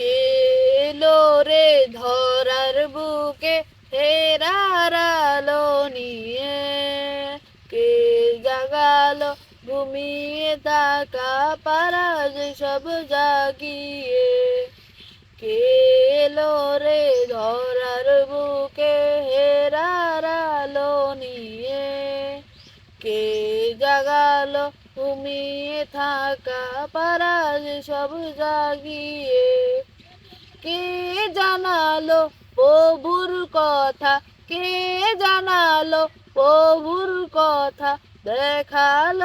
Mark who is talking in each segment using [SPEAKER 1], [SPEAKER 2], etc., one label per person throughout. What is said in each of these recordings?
[SPEAKER 1] এলো রে ধরার বুকে হেরার আলো নিয়ে। কে জাগালো ঘুমিয়ে থাকা পারা যে সব জাগিয়ে। কে এলো রে ধরার বুকে হেরার নিয়ে। কে জাগালো ঘুমিয়ে থাকা পারা যে সব জাগিয়ে। কে জানালো প্রভুর কথা? কে জানালো প্রভুর কথা? দেখাল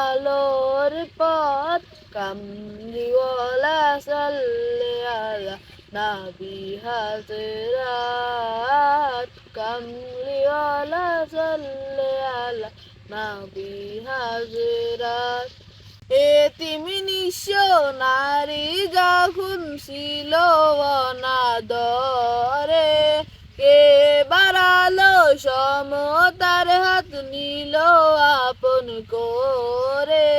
[SPEAKER 1] আলোর পথ। কামলিওয়ালা সাল্লে আলা নাবি হাজরাত কামলিওয়ালা সাল্লে আলা নাবি হাজরাত এতিমি নিঃস্ব নারী যখন ছিল অনাদরে কে বাড়ালো সমতার হাত নিল আপন করে।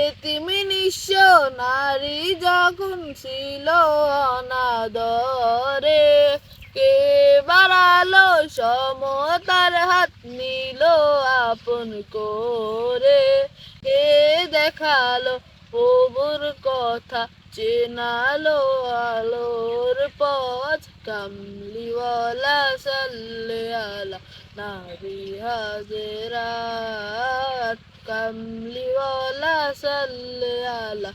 [SPEAKER 1] এতিমি নিঃস্ব নারী যখন ছিল অনাদরে কে বাড়ালো সমতার হাত নিল আপন করে। দেখাল প্রভুর কথা চেনালো আলোর পথ কামলিওয়ালা সাল্লে আলা নাবি হাজরাত। কামলিওয়ালা সাল্লে আলা